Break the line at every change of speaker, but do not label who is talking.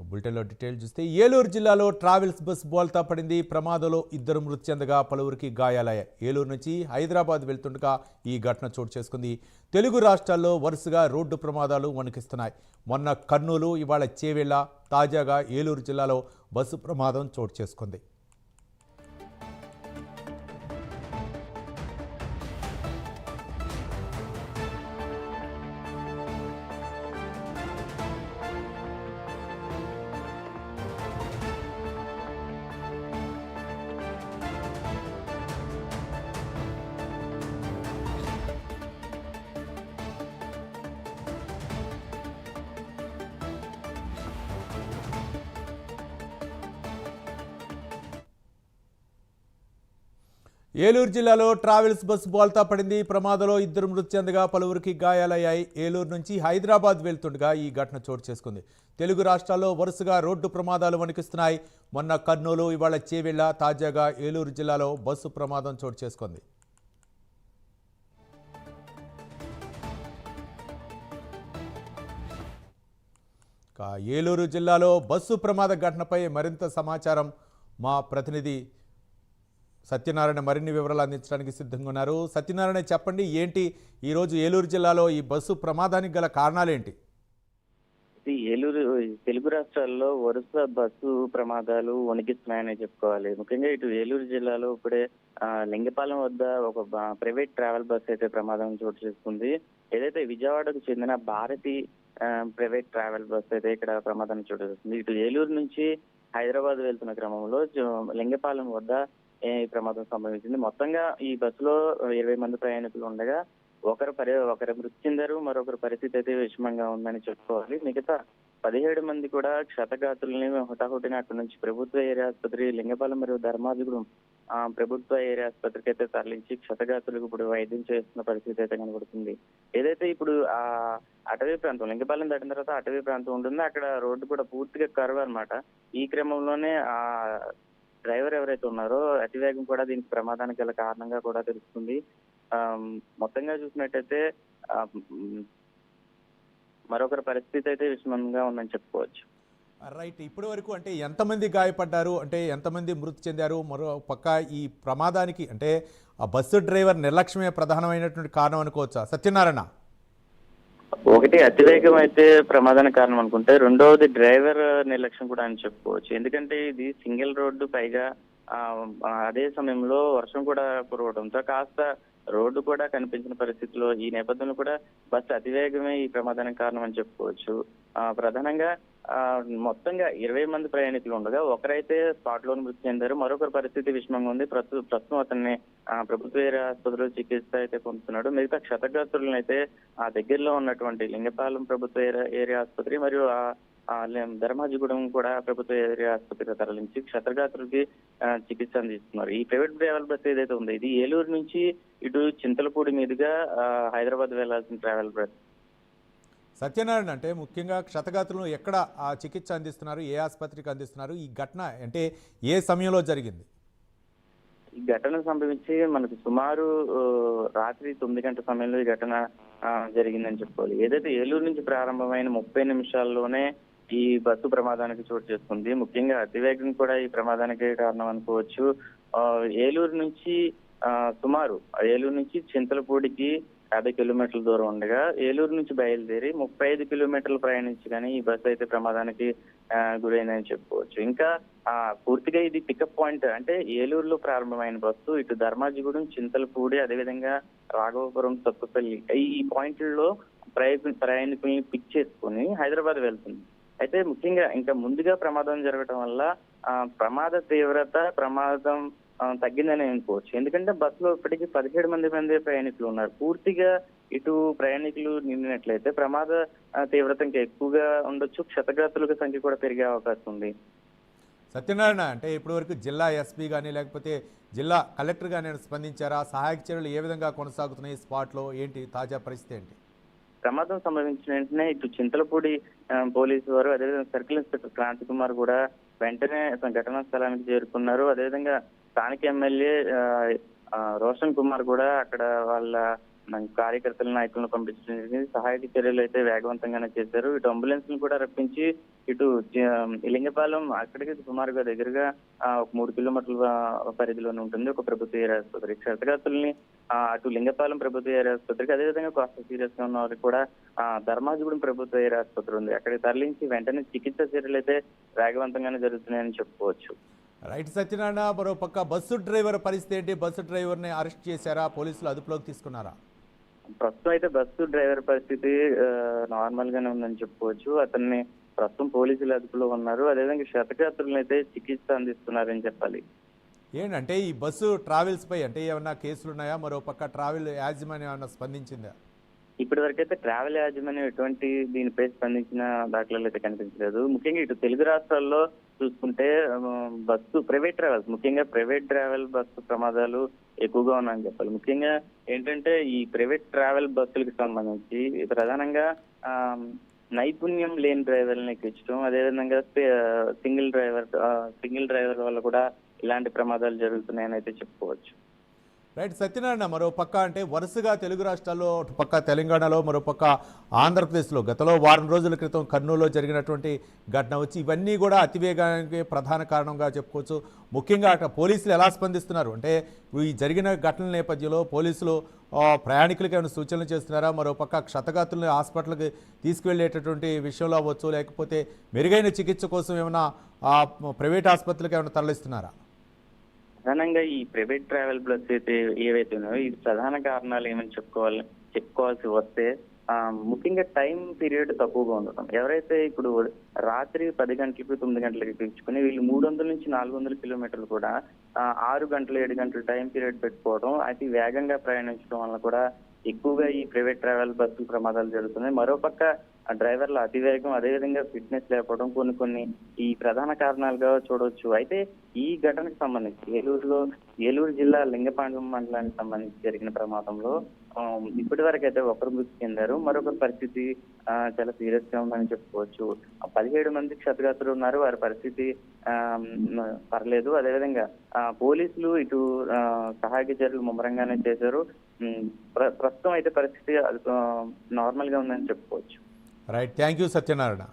బులెటిన్లో డీటెయిల్ చూస్తే ఏలూరు జిల్లాలో ట్రావెల్స్ బస్ బోల్తా పడింది. ప్రమాదంలో ఇద్దరు మృతి చెందగా పలువురికి గాయాలయ్యాయి. ఏలూరు నుంచి హైదరాబాద్ వెళ్తుండగా ఈ ఘటన చోటు చేసుకుంది. తెలుగు రాష్ట్రాల్లో వరుసగా రోడ్డు ప్రమాదాలు వణికిస్తున్నాయి. మొన్న కర్నూలు ఇవాళ చేవేళ్ళ తాజాగా ఏలూరు జిల్లాలో బస్సు ప్రమాదం చోటు చేసుకుంది. ఏలూరు జిల్లాలో ట్రావెల్స్ బస్సు బోల్తా పడింది. ప్రమాదంలో ఇద్దరు మృతి చెందగా పలువురికి గాయాలయ్యాయి. ఏలూరు నుంచి హైదరాబాద్ వెళ్తుండగా ఈ ఘటన చోటు చేసుకుంది. తెలుగు రాష్ట్రాల్లో వరుసగా రోడ్డు ప్రమాదాలు వణికిస్తున్నాయి. మొన్న కర్నూలు ఇవాళ చేవెళ్ళ తాజాగా ఏలూరు జిల్లాలో బస్సు ప్రమాదం చోటు చేసుకుంది. ఏలూరు జిల్లాలో బస్సు ప్రమాద ఘటనపై మరింత సమాచారం మా ప్రతినిధి సత్యనారాయణ మరిన్ని వివరాలు అందించడానికి సిద్ధంగా ఉన్నారు. సత్యనారాయణ చెప్పండి ఏంటి ఈరోజు ఏలూరు జిల్లాలో ఈ బస్సు ప్రమాదానికి గల కారణాలేంటి?
ఇది ఏలూరు తెలుగు రాష్ట్రాల్లో వరుస బస్సు ప్రమాదాలు వణికిస్తున్నాయని చెప్పుకోవాలి. ముఖ్యంగా ఇటు ఏలూరు జిల్లాలో ఇప్పుడే లింగపాలెం వద్ద ఒక ప్రైవేట్ ట్రావెల్ బస్ అయితే ప్రమాదం చోటు చేసుకుంది. ఏదైతే విజయవాడకు చెందిన భారతి ప్రైవేట్ ట్రావెల్ బస్ అయితే ఇక్కడ ప్రమాదం చోటు చేసుకుంది. ఇటు ఏలూరు నుంచి హైదరాబాద్ వెళ్తున్న క్రమంలో లింగపాలెం వద్ద ఈ ప్రమాదం సంభవించింది. మొత్తంగా ఈ బస్సులో ఇరవై మంది ప్రయాణికులు ఉండగా ఒకరు పరి ఒకరు మృతి చెందారు మరొకరు పరిస్థితి అయితే విషమంగా ఉందని చెప్పుకోవాలి. మిగతా పదిహేడు మంది కూడా క్షతగాతుల్ని హుటాహుటిన అక్కడి నుంచి ప్రభుత్వ ఏరియా ఆసుపత్రి లింగపాలెం మరియు ధర్మాజుగూడెం ఆ ప్రభుత్వ ఏరియా ఆసుపత్రికి అయితే తరలించి క్షతగాతులకు ఇప్పుడు వైద్యం చేస్తున్న పరిస్థితి అయితే కనబడుతుంది. ఏదైతే ఇప్పుడు ఆ అటవీ ప్రాంతం లింగపాలెం దాటిన తర్వాత అటవీ ప్రాంతం ఉంటుంది. అక్కడ రోడ్డు కూడా పూర్తిగా కరువు అనమాట ఈ క్రమంలోనే ఆ డ్రైవర్ ఎవరైతే ఉన్నారో అతివేగం కూడా దీనికి ప్రమాదానికి గల కారణంగా కూడా తెలుస్తుంది. మొత్తంగా చూసినట్టయితే మరొకరి పరిస్థితి అయితే విషమంగా ఉందని చెప్పుకోవచ్చు.
రైట్ ఇప్పటి వరకు అంటే ఎంతమంది గాయపడ్డారు? అంటే ఎంతమంది మృతి చెందారు? మరో పక్క ఈ ప్రమాదానికి అంటే ఆ బస్సు డ్రైవర్ నిర్లక్ష్యమే ప్రధానమైనటువంటి కారణం అనుకోవచ్చా? సత్యనారాయణ.
ఒకటి అతివేగం అయితే ప్రమాదానికి కారణం అనుకుంటే రెండవది డ్రైవర్ నిర్లక్ష్యం కూడా అని చెప్పుకోవచ్చు. ఎందుకంటే ఇది సింగిల్ రోడ్డు పైగా ఆ, అదే సమయంలో వర్షం కూడా కురవడంతో కాస్త రోడ్డు కూడా కనిపించిన పరిస్థితిలో ఈ నేపథ్యంలో కూడా బస్సు అతివేగమే ఈ ప్రమాదానికి కారణం అని చెప్పుకోవచ్చు. ప్రధానంగా ఆ, మొత్తంగా ఇరవై మంది ప్రయాణికులు ఉండగా ఒకరైతే స్పాట్లో మృతి చెందారు మరొకరి పరిస్థితి విషమంగా ఉంది. ప్రస్తుతం అతన్ని ఆ, ప్రభుత్వ ఆసుపత్రిలో చికిత్స అయితే పొందుతున్నాడు. మిగతా క్షతగాత్రులను అయితే ఆ దగ్గరలో ఉన్నటువంటి లింగపాలెం ప్రభుత్వ ఏరియా- ఆసుపత్రి మరియు ఆ ధర్మాజిగూడెం కూడా ప్రభుత్వ ఏరియా ఆసుపత్రికి తరలించి క్షతగాత్రులకి ఆ, చికిత్స అందిస్తున్నారు. ఈ ప్రైవేట్ ట్రావెల్ బస్ ఏదైతే ఉందో ఇది ఏలూరు నుంచి ఇటు చింతలపూడి మీదుగా హైదరాబాద్ వెళ్ళాల్సిన ట్రావెల్ బస్.
సత్యనారాయణ అంటే ముఖ్యంగా క్షతగాతులను ఎక్కడ ఆ చికిత్స అందిస్తున్నారు ఏ ఆసుపత్రికి అందిస్తున్నారు ఈ ఘటన అంటే ఏ సమయంలో జరిగింది?
ఈ ఘటన సంభవించి మనకు సుమారు రాత్రి తొమ్మిది గంటల సమయంలో ఈ ఘటన జరిగిందని చెప్పుకోవాలి. ఏదైతే ఏలూరు నుంచి ప్రారంభమైన ముప్పై నిమిషాల్లోనే ఈ బస్సు ప్రమాదానికి చోటు చేసుకుంది. ముఖ్యంగా అతివేగం కూడా ఈ ప్రమాదానికి కారణం అనుకోవచ్చు. ఏలూరు నుంచి ఆ, సుమారు ఏలూరు నుంచి చింతలపూడికి యాభై కిలోమీటర్ల దూరం ఉండగా ఏలూరు నుంచి బయలుదేరి ముప్పై ఐదు కిలోమీటర్లు ప్రయాణించగానే ఈ బస్సు అయితే ప్రమాదానికి గురైందని చెప్పుకోవచ్చు. ఇంకా ఆ పూర్తిగా ఇది పికప్ పాయింట్ అంటే ఏలూరులో ప్రారంభమైన బస్సు ఇటు ధర్మాజిగూడెం చింతలపూడి అదేవిధంగా రాఘవపురం తప్పుపల్లి ఈ- పాయింట్లలో ప్రయాణ ప్రయాణికుల్ని పిక్ చేసుకుని హైదరాబాద్ వెళ్తుంది. అయితే ముఖ్యంగా ఇంకా ముందుగా ప్రమాదం జరగటం వల్ల ఆ ప్రమాద తీవ్రత ప్రమాదం తగ్గిందని అనుకోవచ్చు ఎందుకంటే బస్సులో ఇప్పటికీ పదిహేడు మంది మంది ప్రయాణికులు ఉన్నారు. పూర్తిగా ఇటు ప్రయాణికులు నిండినట్లయితే ప్రమాద తీవ్రత ఇంకా ఎక్కువగా ఉండొచ్చు. క్షతగాతుల సంఖ్య కూడా పెరిగే అవకాశం ఉంది.
సత్యనారాయణ అంటే ఇప్పటివరకు జిల్లా ఎస్పీ కానీ లేకపోతే జిల్లా కలెక్టర్ కానీ స్పందించారా? సహాయక చర్యలు ఏ విధంగా కొనసాగుతున్నాయి? స్పాట్లో ఏంటి? తాజా పరిస్థితి ఏంటి?
ప్రమాదం సంభవించిన వెంటనే ఇటు చింతలపూడి పోలీసు వారు అదేవిధంగా సర్కిల్ ఇన్స్పెక్టర్ క్రాంతి కుమార్ కూడా వెంటనే ఘటనా స్థలానికి చేరుకున్నారు. అదేవిధంగా స్థానిక ఎమ్మెల్యే రోషన్ కుమార్ కూడా అక్కడ వాళ్ళ కార్యకర్తల నాయకులను పంపించడం సహాయక చర్యలు అయితే వేగవంతంగానే చేశారు. ఇటు అంబులెన్స్ను కూడా రప్పించి ఇటు జ- లింగపాలెం అక్కడికి సుమారుగా దగ్గరగా ఒక మూడు కిలోమీటర్ల పరిధిలోనే ఉంటుంది. ఒక ప్రభుత్వ ఏరియా ఆసుపత్రి. క్షతగాతుల్ని అటు లింగపాలెం ప్రభుత్వ ఏరియా ఆసుపత్రికి అదేవిధంగా కాస్త సీరియస్గా ఉన్న వారికి కూడా ఆ, ధర్మాజిగూడెం ప్రభుత్వ ఏరియా ఆసుపత్రి ఉంది. అక్కడికి తరలించి వెంటనే చికిత్స చర్యలు అయితే వేగవంతంగానే జరుగుతున్నాయని చెప్పుకోవచ్చు.
రైట్ సత్యనారాయణ మరో పక్క బస్సు డ్రైవర్ పరిస్థితి ఏంటి? బస్సు డ్రైవర్ని అరెస్ట్ చేశారా? పోలీసులు అదుపులోకి తీసుకున్నారా?
ప్రస్తుతం అయితే బస్సు డ్రైవర్ పరిస్థితి నార్మల్ గానే ఉందని చెప్పుకోవచ్చు. అతన్ని ప్రస్తుతం పోలీసులు అదుపులో ఉన్నారు. అదేవిధంగా శతగాత్రులను అయితే చికిత్స అందిస్తున్నారని చెప్పాలి.
ఏంటంటే ఈ బస్సు ట్రావెల్స్ పై అంటే ఏమన్నా కేసులు ఉన్నాయా మరో పక్క ట్రావెల్ యాజమాన్యం ఏమన్నా స్పందించిందా?
ఇప్పటి వరకు అయితే ట్రావెల్ యాజమాన్యం ఎటువంటి దీనిపై స్పందించిన దాఖలాలు అయితే కనిపించలేదు. ముఖ్యంగా ఇటు తెలుగు రాష్ట్రాల్లో చూసుకుంటే బస్సు ప్రైవేట్ ట్రావెల్స్ ముఖ్యంగా ప్రైవేట్ ట్రావెల్ బస్సు ప్రమాదాలు ఎక్కువగా ఉన్నాయని చెప్పాలి. ముఖ్యంగా ఏంటంటే ఈ ప్రైవేట్ ట్రావెల్ బస్సులకు సంబంధించి ప్రధానంగా ఆ, నైపుణ్యం లేని డ్రైవర్లను ఎక్కించడం అదేవిధంగా సింగిల్ డ్రైవర్ సింగిల్ డ్రైవర్ వల్ల కూడా ఇలాంటి ప్రమాదాలు జరుగుతున్నాయని అయితే చెప్పుకోవచ్చు.
రైట్ సత్యనారాయణ మరో పక్క అంటే వరుసగా తెలుగు రాష్ట్రాల్లో అటు పక్క తెలంగాణలో మరో పక్క ఆంధ్రప్రదేశ్లో. గతలో వారం రోజుల క్రితం కర్నూలులో జరిగినటువంటి ఘటన వచ్చి ఇవన్నీ కూడా అతివేగానికి ప్రధాన కారణంగా చెప్పుకోవచ్చు. ముఖ్యంగా అక్కడ పోలీసులు ఎలా స్పందిస్తున్నారు? అంటే ఈ జరిగిన ఘటనల నేపథ్యంలో పోలీసులు ప్రయాణికులకు ఏమైనా సూచనలు చేస్తున్నారా? మరో పక్క క్షతగాతులను హాస్పిటల్కి తీసుకువెళ్ళేటటువంటి విషయంలో అవ్వచ్చు లేకపోతే మెరుగైన చికిత్స కోసం ఏమైనా ప్రైవేట్ ఆసుపత్రులకు ఏమైనా తరలిస్తున్నారా?
ప్రధానంగా ఈ ప్రైవేట్ ట్రావెల్ బస్ అయితే ఏవైతే ఉన్నాయో ఇది ప్రధాన కారణాలు ఏమని చెప్పుకోవాలి చెప్పుకోవాల్సి వస్తే ముఖ్యంగా టైం పీరియడ్ తక్కువగా ఉండటం. ఎవరైతే ఇప్పుడు రాత్రి పది గంటలకు తొమ్మిది గంటలకి పిలుచుకుని వీళ్ళు మూడు వందల నుంచి నాలుగు వందల కిలోమీటర్లు కూడా ఆరు గంటలు ఏడు గంటలు టైం పీరియడ్ పెట్టుకోవడం అతి వేగంగా ప్రయాణించడం వల్ల కూడా ఎక్కువగా ఈ ప్రైవేట్ ట్రావెల్ బస్సులు ప్రమాదాలు జరుగుతున్నాయి. మరోపక్క ఆ డ్రైవర్ల అతివేగం అదేవిధంగా ఫిట్నెస్ లేకపోవడం కొన్ని కొన్ని ఈ ప్రధాన కారణాలుగా చూడవచ్చు అయితే ఈ ఘటనకు సంబంధించి ఏలూరులో ఏలూరు జిల్లా లింగపాండం మండలానికి సంబంధించి జరిగిన ప్రమాదంలో ఇప్పటి వరకు అయితే ఒకరు మృతి చెందారు. మరొకరి పరిస్థితి చాలా సీరియస్గా ఉందని చెప్పుకోవచ్చు. పదిహేడు మంది క్షతగాత్రులు ఉన్నారు. వారి పరిస్థితి పర్లేదు. అదేవిధంగా పోలీసులు ఇటు సహాయక చర్యలు ముమ్మరంగానే చేశారు. ప్ర- ప్రస్తుతం అయితే పరిస్థితి నార్మల్గా ఉందని చెప్పుకోవచ్చు.
Right thank you Satyanarayana